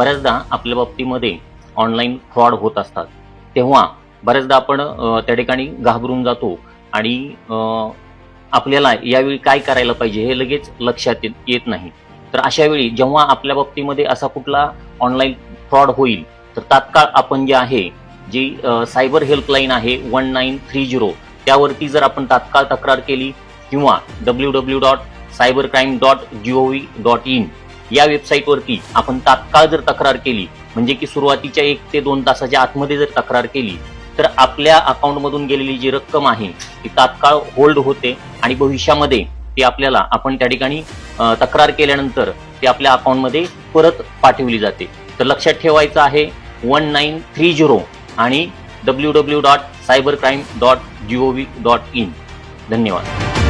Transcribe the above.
बऱ्याचदा आपल्या बाबतीमध्ये ऑनलाईन फ्रॉड होत असतात. तेव्हा बऱ्याचदा आपण त्या ठिकाणी घाबरून जातो आणि आपल्याला यावेळी काय करायला पाहिजे हे लगेच लक्षात येत- येत नाही. तर अशा वेळी जेव्हा आपल्या बाबतीमध्ये असा कुठला ऑनलाईन फ्रॉड होईल तर तात्काळ आपण जे आहे जी सायबर हेल्पलाईन आहे वन नाईन थ्री झिरो त्यावरती जर आपण तात्काळ तक्रार केली किंवा W W dot cyber crime dot G O V dot in या वेबसाईटवरती आपण तात्काळ जर तक्रार केली म्हणजे की सुरुवातीच्या एक ते दोन तासाच्या आतमध्ये जर तक्रार केली तर आपल्या अकाउंटमधून गेलेली जी रक्कम आहे ती तात्काळ होल्ड होते आणि भविष्यामध्ये ती आपल्याला आपण त्या ठिकाणी तक्रार केल्यानंतर ती आपल्या अकाउंटमध्ये परत पाठवली जाते. तर लक्षात ठेवायचं आहे वन नाईन थ्री झिरो आणि W W dot cyber crime dot G O V dot in धन्यवाद.